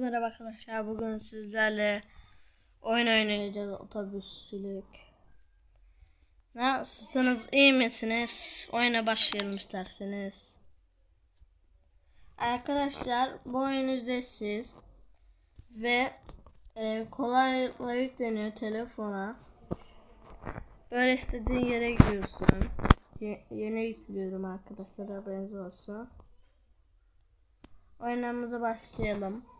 Merhaba arkadaşlar bugün sizlerle oyun oynayacağız otobüsçülük. Nasılsınız iyi misiniz? Oyuna başlayalım isterseniz. Arkadaşlar bu oyun ücretsiz ve e, kolaylıkla yükleniyor telefona. Böyle istediğin yere gidiyorsun. Ye- yeni yüklüyorum arkadaşlar haberiniz olsun. Oyunumuza başlayalım.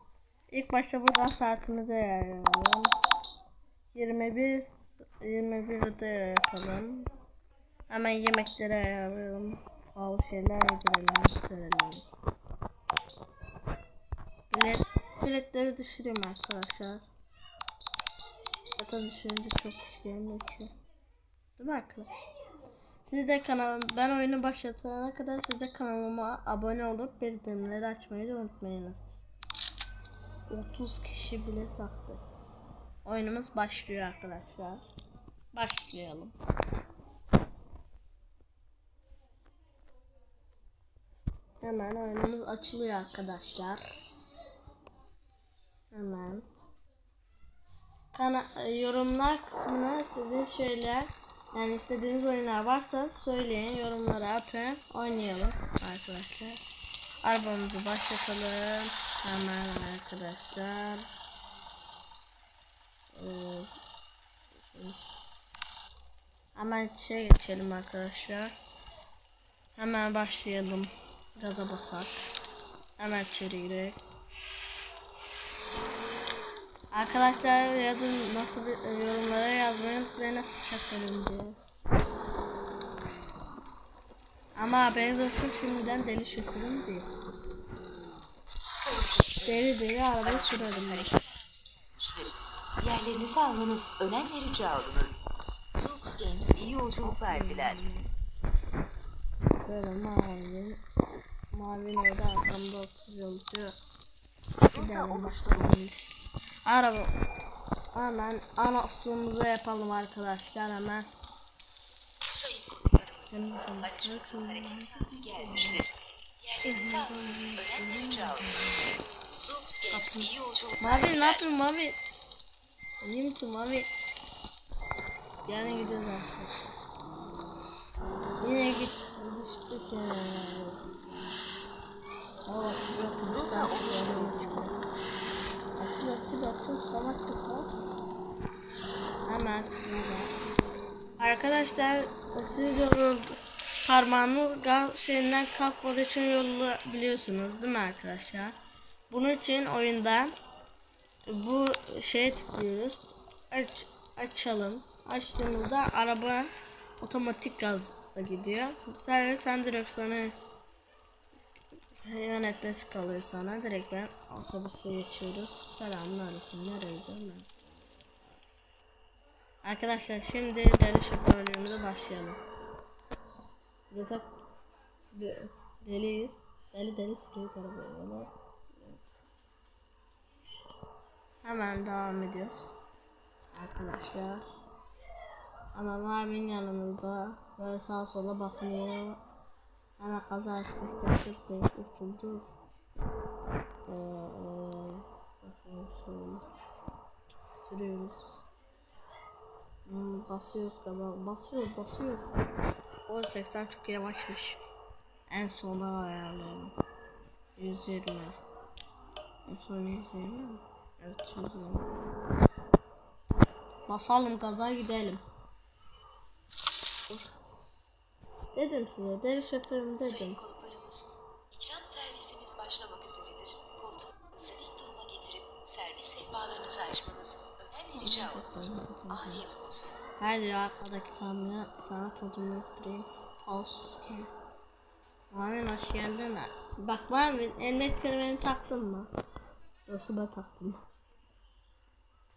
İlk başta buradan saatimize ayarlayalım. 21 21'de yapalım. Hemen yemekleri ayarlayalım. Pahalı şeyler yedirelim, yükselelim. Bilet, biletleri düşüreyim arkadaşlar. Zaten düşününce çok iş gelmiyor ki. Değil mi arkadaşlar? Siz de kanalım ben oyunu başlatana kadar siz de kanalıma abone olup bildirimleri açmayı da unutmayınız. 30 kişi bile sattı. Oyunumuz başlıyor arkadaşlar. Başlayalım. Hemen oyunumuz açılıyor arkadaşlar. Hemen. Kana yorumlar kısmına sizin şeyler yani istediğiniz oyunlar varsa söyleyin yorumlara atın oynayalım arkadaşlar. Arabamızı başlatalım. Hemen arkadaşlar. Ee, hemen şey geçelim arkadaşlar. Hemen başlayalım. Gaza basak. Hemen içeri girelim. Arkadaşlar yazın nasıl yorumlara yazmayı unutmayın nasıl çakarım diye. Ama haberiniz olsun şimdiden deli şoförüm değil. Deli deli arabayı sürerim. Yerlerinizi almanız önemli rica olunur. Sox Games iyi yolculuklar diler. Böyle mavi. Mavi orada arkamda oturuyordu. Burada oluşturulmuş. Araba. Hemen anonsumuzu yapalım arkadaşlar hemen. Konuklarımız, alışmasının hareket saati gelmiştir. Yerlerinizi almanız önemli rica olunur. Sox Games iyi yolculuklar Mavi ne yapıyorsun Mavi? İyi misin Mavi? Yani gidiyoruz arkadaşlar. Yine git düştük ya. Aa bak yok Burada oluşturulmuş. Açıl açıl açıl salak çıkar. Hemen hemen. Arkadaşlar siz yolu parmağınız gaz şeyinden kalkmadığı için yolu biliyorsunuz değil mi arkadaşlar? Bunun için oyunda bu şeye tıklıyoruz. Aç, açalım. Açtığımızda araba otomatik gazla gidiyor. Sen, sen direksiyonu yönetmesi kalıyor sana. Direkt ben otobüse geçiyoruz. Selamünaleyküm. Nereye gidiyorum? Arkadaşlar şimdi deli şoförlüğümüze başlayalım. Zaten de, deliyiz. Deli deli sürüyor arabayı. Hemen devam ediyoruz. Arkadaşlar. Ama Marvin yanımızda. Böyle sağa sola bakmıyor. Hemen kaza etmek çok büyük uçuldu. Ee, şöyle. Sürüyoruz. Hmm, basıyoruz galiba. Basıyoruz basıyoruz. O 80 çok yavaşmış. En sona ayarlayalım. 120. En son 120 mi? Evet 120. Basalım gaza gidelim. Dedim size deli şoförüm dedim. Hadi arkadaki kamera sana yutturayım. Toz ki. Muhammed hoş geldin. Bak Muhammed emniyet kemerini taktın mı? Yoksa ben taktım.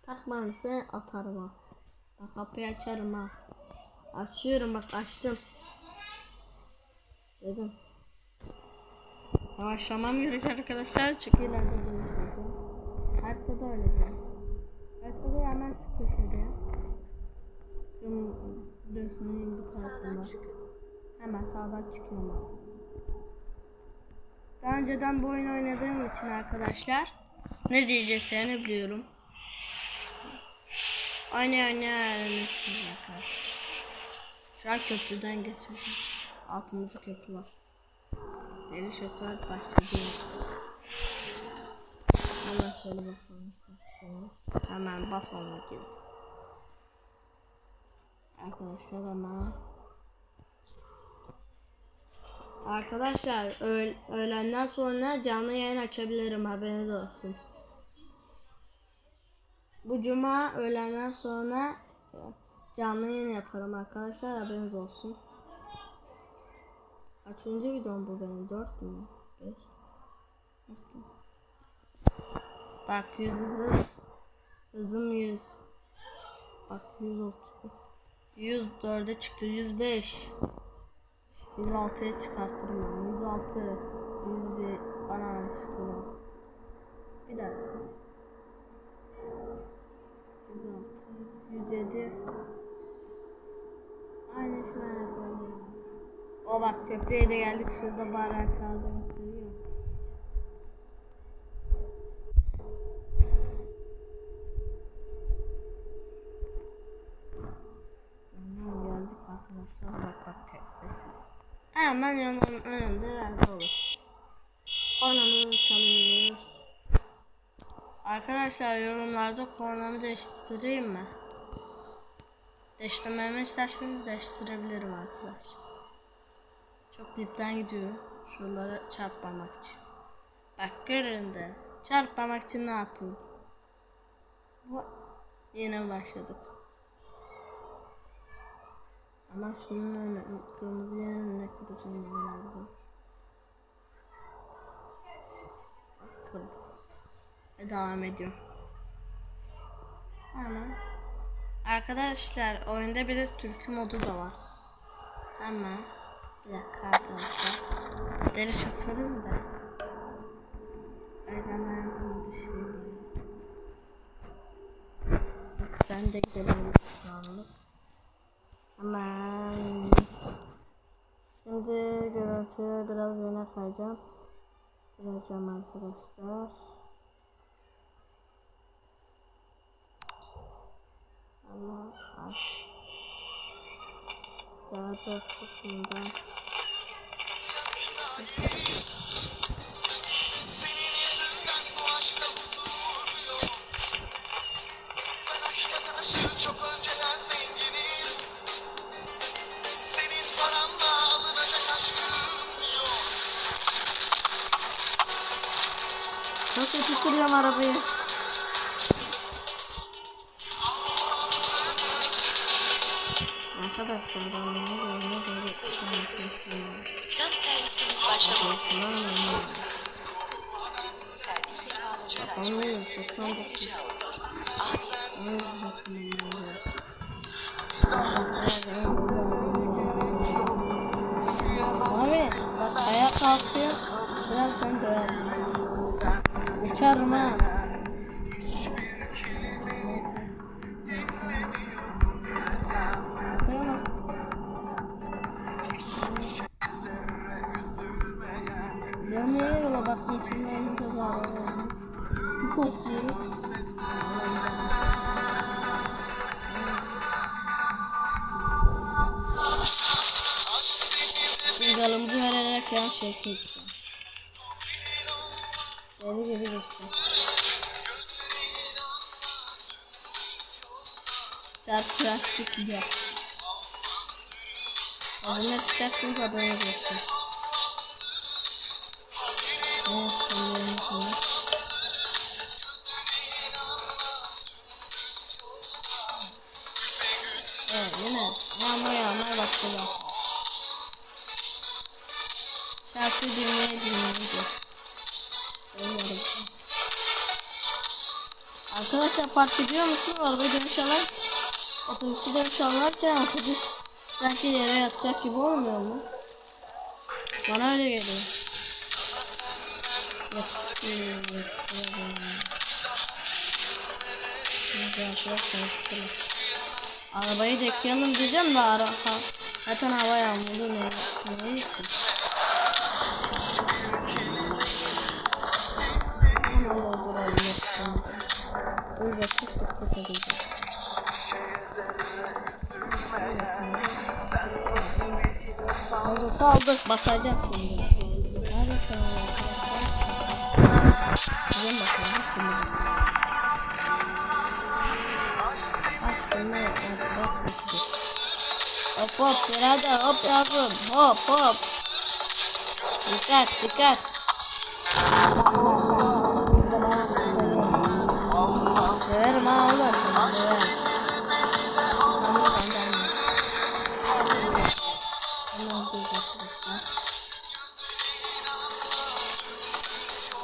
Takmamışsa atarım ha. Bak kapıyı açarım ha. Açıyorum bak açtım. Dedim. Yavaşlamam gerekiyor arkadaşlar çünkü ileride dönüşeceğim. Haritada öyle diyor. Haritada hemen şu köşede. Şunun dönsünün bu tarafında. Hemen sağdan çıkıyorum abi. Daha önceden bu oyunu oynadığım için arkadaşlar Ne diyeceklerini biliyorum. Aynı aynı öğrenmişsiniz arkadaşlar. Şu an köprüden geçeceğiz. Altımızda köprü var. Deli şoför başladı. Hemen şöyle bakalım isterseniz. Hemen bas onu gibi. Arkadaşlar hemen. Arkadaşlar öğ- öğlenden sonra canlı yayın açabilirim haberiniz olsun. Bu cuma öğlenden sonra canlı yayın yaparım arkadaşlar haberiniz olsun. Kaçıncı videom bu benim? 4 mü? 5 Bak yüz hız. Hızım 100. Bak 130. 104'e çıktı 105. 106'ya çıkartırım ben. 106. 101. Ana çıktı. Bir daha. 106. 107. Aynı şu an yapalım. O bak köprüye de geldik. Şurada bayrak kaldığını görüyor musun? Hemen geldik arkadaşlar. Bak bak köprü. Hemen yanının önünde verdi olur. Kornamızı çalıyoruz. Arkadaşlar yorumlarda kornamı değiştireyim mi? Değiştirmemi isterseniz değiştirebilirim arkadaşlar. Çok dipten gidiyor. Şuralara çarpmamak için. Bak görün de. Çarpmamak için ne yapayım? Yine başladık. Ama şunun önüne, kırmızı yerine kıracağım ben araba. Bak kırdım. Ve devam ediyorum. Hemen. Arkadaşlar oyunda bir de türkü modu da var. Hemen. Bir dakika arkadaşlar. Deli şoförüm de. Öğrenmem düşünüyorum. Sen de gidelim şu anlık. Hemen. Şimdi görüntüye biraz yana kayacağım. Kıracağım arkadaşlar. Ama az. Daha da kısmından. Abi bak ayağa kalkıyor. Biraz sen döver. Uçarım ha. Şekli gideceğim. Deli gibi gideceğim. Sert plastik gibi. Ağzına tutacaksınız haberiniz olsun. Arkadaşlar fark ediyor musun? Arabayı dönüş alan otobüsü dönüş alarken otobüs sanki yere yatacak gibi olmuyor mu? Bana öyle geliyor. Arabayı da yıkayalım diyeceğim de ara, ha, zaten hava yağmurlu ne, ne yıkayım? Öyle çok çok çok edeceğim. Saldır saldır. Basacağım şimdi. Hadi sana Güzel bakalım şimdi. Aslında bak Hop hop birader hop yavrum hop hop. Dikkat dikkat.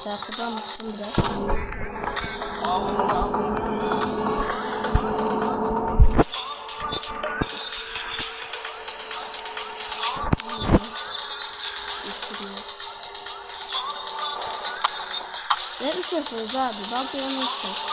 Şarkıdan mısın biraz? Ne iş yapıyoruz abi? Bak yanı işte.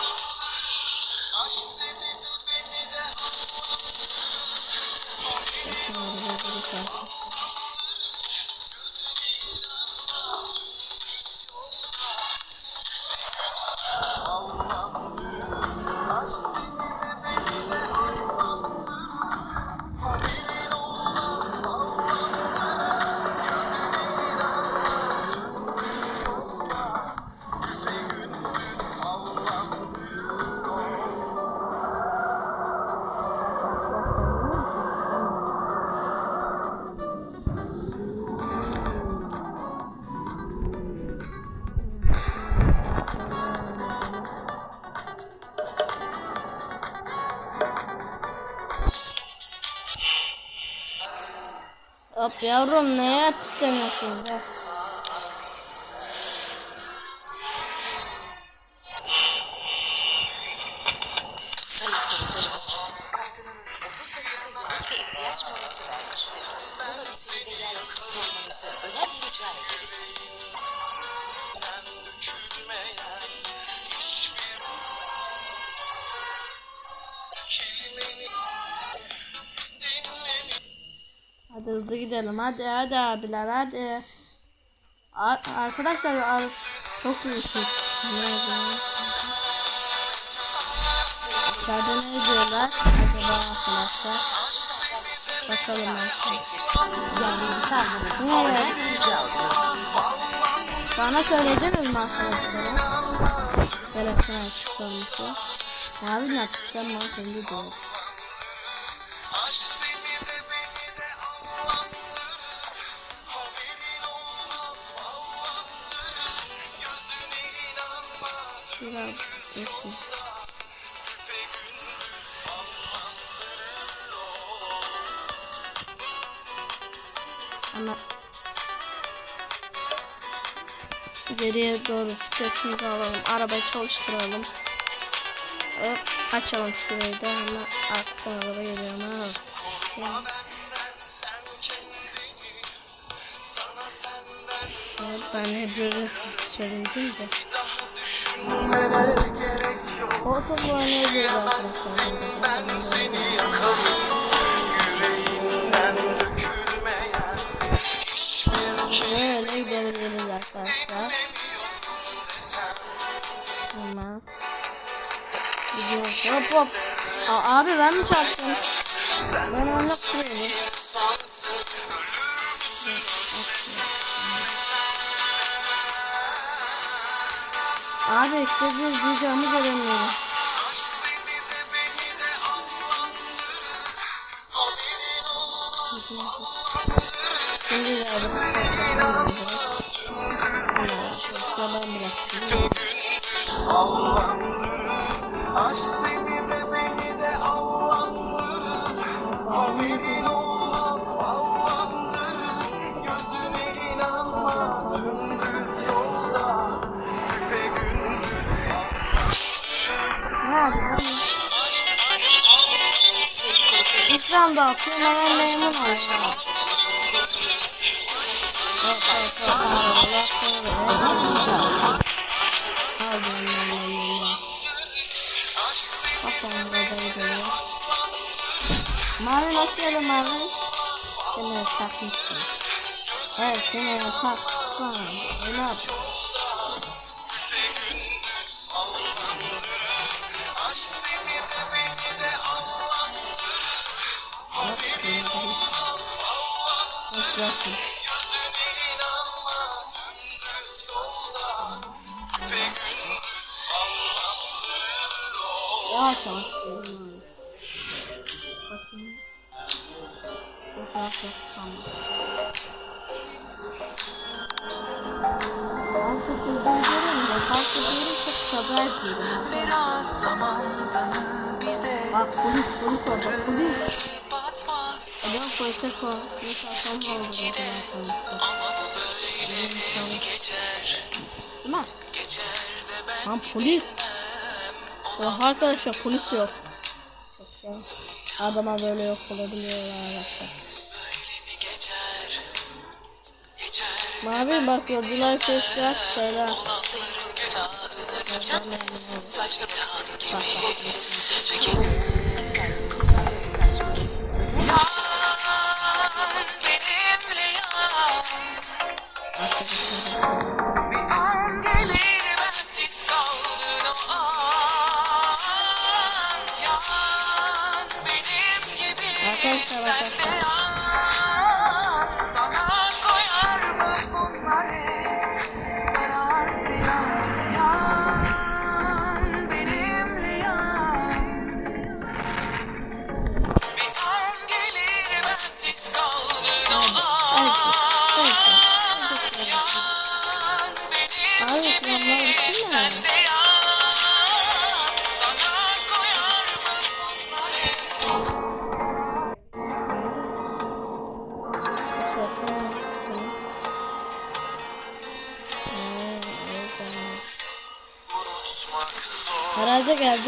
Yavrum neye istemiyorsun be? Gidelim hadi hadi abiler hadi. Arkadaşlar ar- çok iyisi. İçeride ne diyorlar acaba arkadaşlar? Bakalım arkadaşlar. Bana söylediniz mi arkadaşlar? Açık olmuştu. Mavi nakıştan mı kendi diyor. Vitesimizi alalım. Arabayı çalıştıralım. Hop, açalım şurayı da ama arkadan araba geliyor ama. Evet, ben hep böyle söyledim de. ne diyor arkadaşlar. Böyle gidebiliriz arkadaşlar. Hop hop. Aa, abi ben mi çarptım? Ben ölür müsün Abi bir videomu göremiyorum. Sayın konuklarımız, İkram dağıtıyorum hemen memnun oluyorum. Evet, evet, evet. Burada gidiyor. Mavi nasıl yere mavi? Seni takmışsın. Evet seni taksan. Öyle yap. yapacaksın. Yavaş yavaş. Bakın. Fotoğraf yok sanmaz. Ben. Biraz zaman tanı bize. Bak polis polis var bak polis. Ben Lan polis. Oha arkadaşlar polis yok. Çok şey. Adama böyle yok olabiliyorlar arkadaşlar. Mavi bak gördüler ki biraz söyle. olan sayırım gün adını geçen servisimiz başlamasın gibi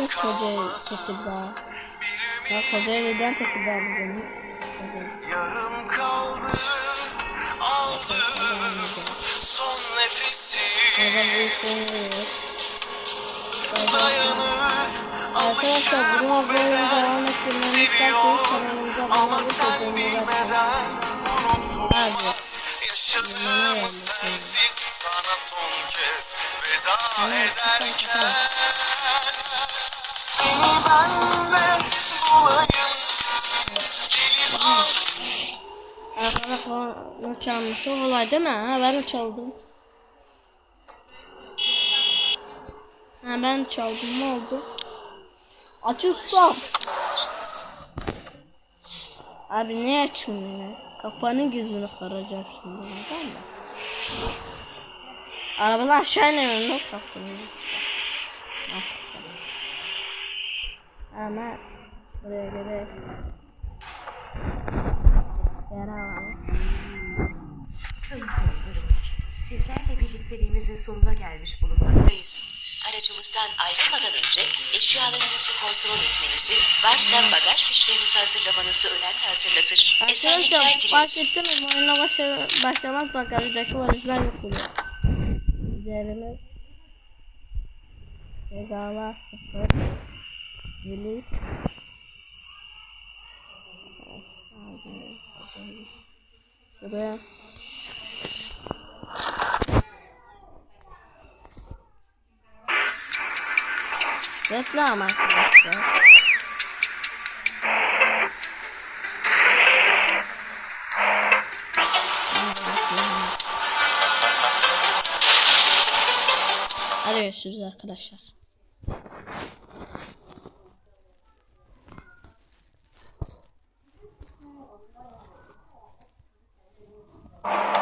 Herhalde geldim koca Tekirdağ. Ya Kocaeli'den Tekirdağ bugün. Yarım kaldı. Aldı son nefesi. Arkadaşlar bunu böyle devam ettirmemi isterseniz kanalımıza abone olup açın. bilmeden unutulmaz. Yaşadığımız sensiz sana son kez veda ederken seni ben de bulayım gelip al Arkada falan çalması olay değil mi? Ha ben çaldım. Ha ben çaldım ne oldu? Aç ustam. Abi ne açmıyor ya? Kafanın gözünü kıracak şimdi neden mi? Arabadan aşağı inemiyorum ne kapını. Ama buraya göre yara var. Sayın konuklarımız, sizlerle birlikteliğimizin sonuna gelmiş bulunmaktayız. Aracımızdan ayrılmadan önce eşyalarınızı kontrol etmenizi, varsa bagaj fişlerinizi hazırlamanızı önemli hatırlatır. Esenlikler Arkadaşlar fark dileriz. ettiniz mi? Oyuna başla başlamak bagajdaki valizler yok oluyor. Üzerimiz Cezalar sıfır Yeli Sıraya Reklam arkadaşlar. Hadi görüşürüz arkadaşlar. you